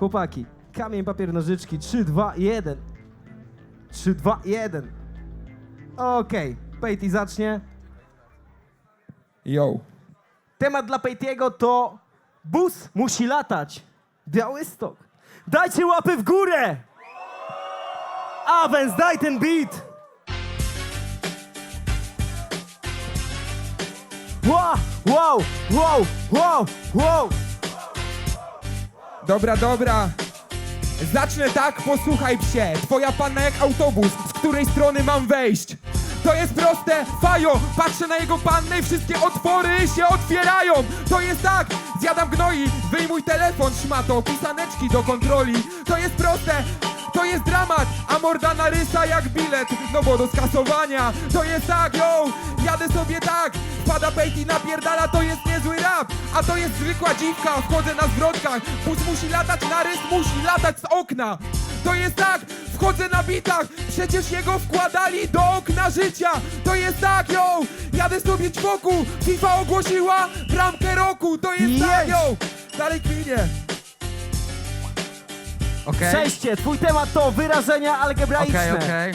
Chłopaki, kamień, papier, nożyczki. 3, 2, 1. 3, 2, 1. Okej, Pejty zacznie. Yo. Temat dla Pejtiego to bus musi latać. Białystok. Dajcie łapy w górę! Awens, daj ten beat! Wow, wow, wow, wow, wow! Dobra, dobra. Zacznę tak, posłuchaj psie. Twoja panna jak autobus, z której strony mam wejść. To jest proste, fajo, patrzę na jego pannę i wszystkie otwory się otwierają. To jest tak, zjadam gnoi, wyjmuj telefon, szmato, pisaneczki do kontroli. To jest proste, to jest dramat, a morda narysa jak bilet, no bo do skasowania. To jest tak, yo, jadę sobie tak, wpada pejt i napierdala, to jest niezły rap. A to jest zwykła dziwka, wchodzę na zwrotkach, bus musi latać, narys musi latać z okna. To jest tak, wchodzę na bitach, przecież jego wkładali do okna życia. To jest tak, yo, jadę sobie ćwoku, FIFA ogłosiła bramkę roku. To jest tak, Jedź! yo, dalej kminie. Okej, Przejście, twój temat to wyrażenia algebraiczne. okej, okej.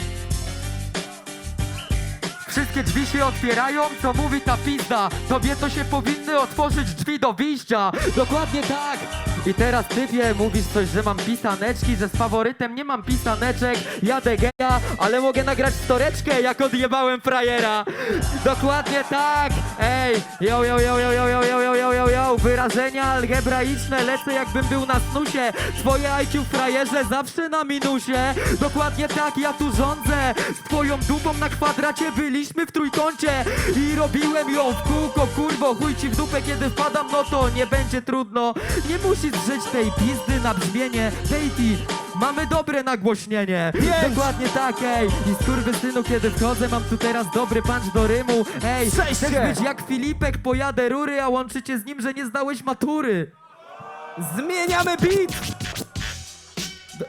Wszystkie drzwi się otwierają, co mówi ta pizda Tobie to się powinny otworzyć drzwi do wyjścia Dokładnie tak I teraz ty wie, mówisz coś, że mam pisaneczki Że z faworytem nie mam pisaneczek Jadę geja, ale mogę nagrać storeczkę Jak odjebałem frajera Dokładnie tak Ej, yo, yo, yo, yo, yo, yo, yo, yo, yo, yo, yo Wyrażenia algebraiczne Lecę jakbym był na snusie Twoje IQ frajerze zawsze na minusie Dokładnie tak, ja tu rządzę Z twoją dupą na kwadracie byliśmy w trójkącie I robiłem ją w kółko, kurwo Chuj ci w dupę, kiedy wpadam, no to nie będzie trudno Nie musisz drzeć tej pizdy na brzmienie Hejti, mamy dobre nagłośnienie Pięć. Dokładnie tak, ej I skurwysynu, kiedy wchodzę, mam tu teraz dobry punch do rymu Ej, Sześć chcesz być jak Filipek, pojadę rury A łączycie z nim, że nie zdałeś matury Zmieniamy beat!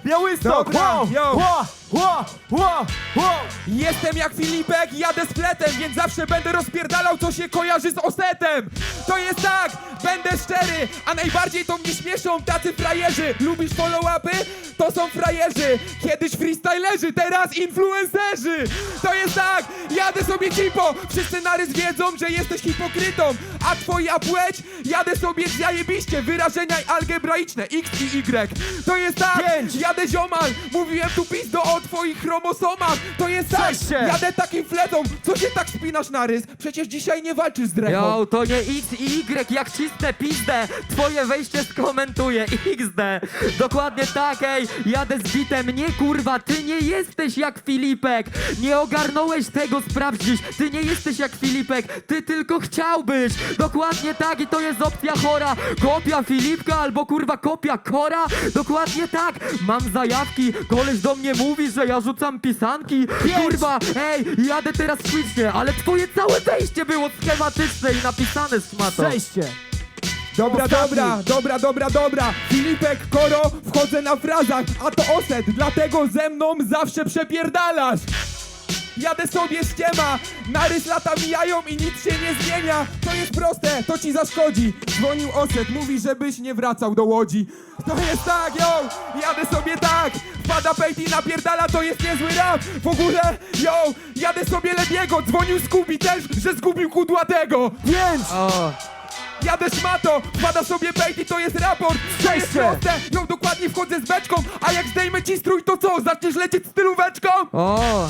Białystok! Dobra, wow, yo. wow, wow, wow, wow! Jestem jak Filipek, jadę z fletem, więc zawsze będę rozpierdalał, co się kojarzy z osetem. To jest tak, będę szczery, a najbardziej to mnie śmieszą tacy frajerzy. Lubisz follow-upy? To są frajerzy. Kiedyś freestylerzy, teraz influencerzy. To jest tak, jadę sobie cipo, wszyscy narys wiedzą, że jesteś hipokrytą, a twoja płeć, jadę sobie zajebiście, wyrażenia algebraiczne, x i y. To jest tak, jadę ziomal, mówiłem tu pizdo o twoich chromosomach. To jest tak, się. jadę takim fletą, co się tak spinasz na rys? Przecież dzisiaj nie walczysz z drewną. Yo, to nie X i Y, jak cisnę pizdę. Twoje wejście skomentuję, XD Dokładnie tak, ej, jadę z bitem. Nie kurwa, ty nie jesteś jak Filipek. Nie ogarnąłeś tego, sprawdź dziś. Ty nie jesteś jak Filipek, ty tylko chciałbyś. Dokładnie tak i to jest opcja chora. Kopia Filipka albo kurwa kopia Kora? Dokładnie tak, mam zajawki Koleś do mnie mówi, że ja rzucam pisanki Kurwa, ej, jadę teraz szybciej Ale twoje całe wejście było schematyczne i napisane szmato Przejście! Dobra, Ostatni. dobra, dobra, dobra, dobra. Filipek, Koro, wchodzę na frazach, a to oset, dlatego ze mną zawsze przepierdalasz. Jadę sobie ściema, narys lata mijają i nic się nie zmienia. To jest proste, to ci zaszkodzi. Dzwonił oset, mówi, żebyś nie wracał do łodzi. To jest tak, yo, jadę sobie tak. Wpada pejt i napierdala, to jest niezły rap. W ogóle, yo, jadę sobie lebiego. Dzwonił Scooby też, że zgubił kudłatego. Pięć! O, Jadę szmato, wpada sobie i to jest raport To jest proste, ją dokładnie wchodzę z beczką A jak zdejmę ci strój to co, zaczniesz lecieć stylóweczką? o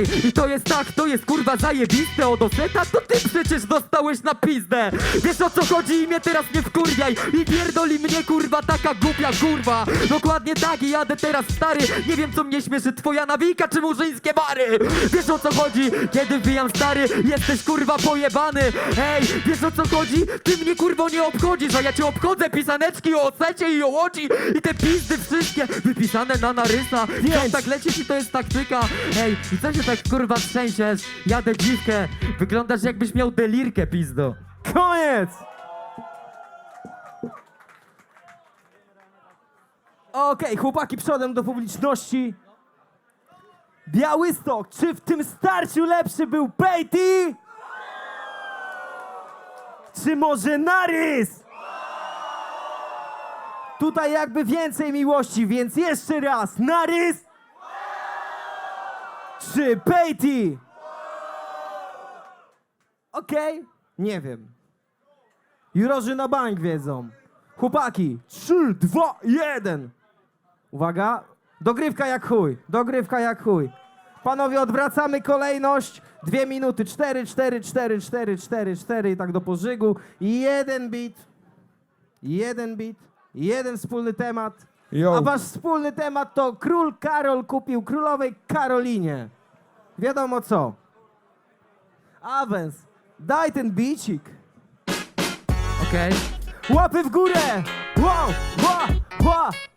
Ej, i to jest tak, to jest kurwa zajebiste od oseta, to ty przecież dostałeś na pizdę. Wiesz o co chodzi? I mnie teraz nie wkurwiaj I pierdoli mnie kurwa taka głupia kurwa. Dokładnie tak i jadę teraz stary. Nie wiem co mnie śmieszy, twoja nawika czy murzyńskie bary. Wiesz o co chodzi, kiedy wbijam stary Jesteś kurwa pojebany. Ej, wiesz o co chodzi? Ty mnie kurwo nie obchodzisz, a ja cię obchodzę. Pisaneczki o osecie i o łodzi I te pizdy wszystkie wypisane na narysa. To tak lecieć i to jest taktyka. Ej, i co się tak kurwa trzęsiesz? Jadę dziwkę Wyglądasz jakbyś miał delirkę pizdo Koniec! Okej, chłopaki przodem do publiczności. Białystok, czy w tym starciu lepszy był Pejty? Czy może narys? Tutaj jakby więcej miłości, więc jeszcze raz. Narys? Czy Pejti? Okej, nie wiem. Jurorzy na bank wiedzą. Chłopaki, 3, 2, 1. Uwaga, dogrywka jak chuj, dogrywka jak chuj. Panowie, odwracamy kolejność. Dwie minuty, 4, 4, 4, 4, 4, 4 i tak do pożygu. Jeden beat, jeden beat, jeden wspólny temat. Yo. A wasz wspólny temat to król Karol kupił królowej Karolinie. Wiadomo co. Awens, daj ten bicik. Okej. Łapy w górę! Wow, wow, wow.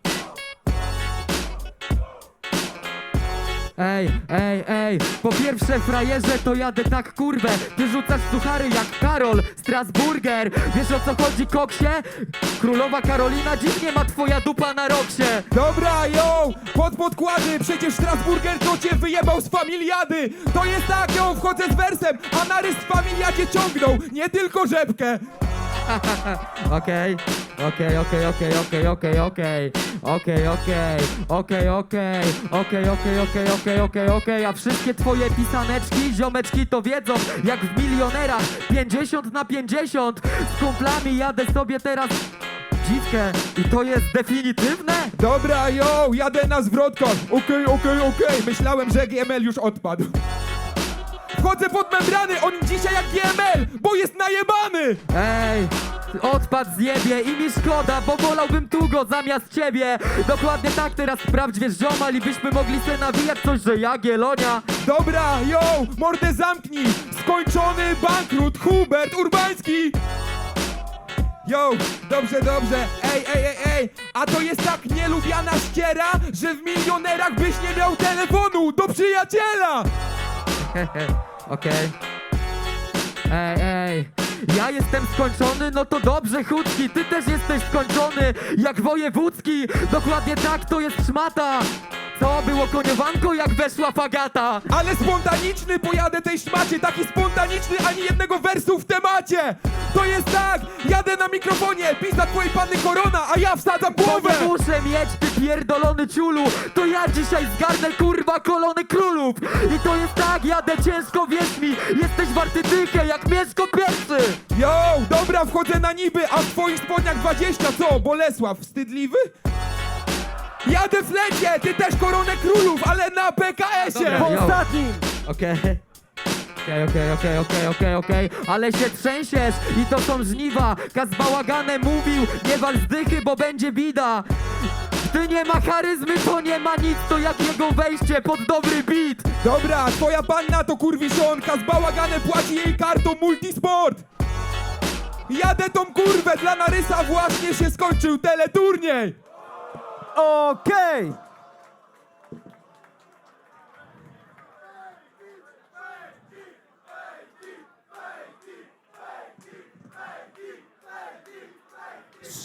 Ej, ej, ej, po pierwsze frajerze to jadę tak kurwę Ty rzucasz suchary jak Karol, Strasburger Wiesz o co chodzi koksie? Królowa Karolina dziwnie ma twoja dupa na roksie Dobra, yo! Pod podkłady! Przecież Strasburger to cię wyjebał z familiady! To jest tak, yo! Wchodzę z wersem, a narys w familiadzie ciągnął! Nie tylko rzepkę! Okej, okej, okej, okej, okej, okej, okej Okej, okej, okej, okej Okej, okej, okej, okej, okej, okej A wszystkie twoje pisaneczki, ziomeczki to wiedzą Jak w milionerach 50 na 50 Z kumplami jadę sobie teraz dziwkę I to jest definitywne? Dobra, yo! Jadę na zwrotkach! Okej, okej, okej! Myślałem, że GML już odpadł. Wchodzę pod membrany! On dzisiaj jak GML! Bo jest najebany! Ej, odpad zjebie i mi szkoda, bo wolałbym tu go zamiast ciebie Dokładnie tak, teraz sprawdź, wiesz ziomal i byśmy mogli se nawijać coś, że ja Gielonia Dobra, yo! Mordę zamknij! Skończony bankrut! Hubert Urbański! Yo, dobrze, dobrze. Ej, ej, ej, ej. A to jest tak nielubiana ściera, że w milionerach byś nie miał telefonu do przyjaciela! Okej Ej, ej ja jestem skończony, no to dobrze, chudki, ty też jesteś skończony, jak wojewódzki, dokładnie tak, to jest szmata. Co było koniowanko, jak weszła fagata? Ale spontaniczny pojadę tej szmacie, taki spontaniczny, ani jednego wersu w temacie! To jest tak, jadę na mikrofonie, pizza twojej panny korona, a ja wsadzam Bo głowę! nie muszę mieć, ty pierdolony ciulu To ja dzisiaj zgarnę kurwa kolony królów I to jest tak, jadę ciężko, wierz mi Jesteś warty dychę, jak mieszko pierwszy Yo, dobra, wchodzę na niby, a w twoich spodniach 20, co, Bolesław, wstydliwy? Jadę w lecie, ty też koronę królów, ale na PKS-ie! Po Yo. ostatnim. Okej Okej, okej, okej, okej, okej, okej Ale się trzęsiesz i to są żniwa Kaz bałaganem mówił, nie wal z dychy, bo będzie bida Gdy nie ma charyzmy, to nie ma nic To jak jego wejście pod dobry beat Dobra, twoja panna to kurwiszonka, z bałaganem płaci jej kartą multisport! Jadę tą kurwę, dla Narysa właśnie się skończył teleturniej! Okej.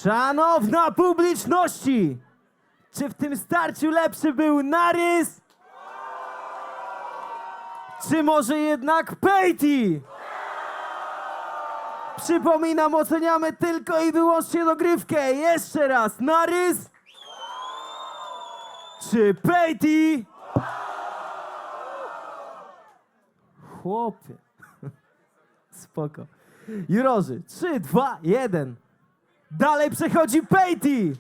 Szanowna publiczności! Czy w tym starciu lepszy był narys? Czy może jednak Pejti? Przypominam, oceniamy tylko i wyłącznie dogrywkę. Jeszcze raz, narys? trzy, Pejti! Chłopie. Spoko. Jurorzy, trzy, dwa, jeden. Dalej przechodzi Pejti!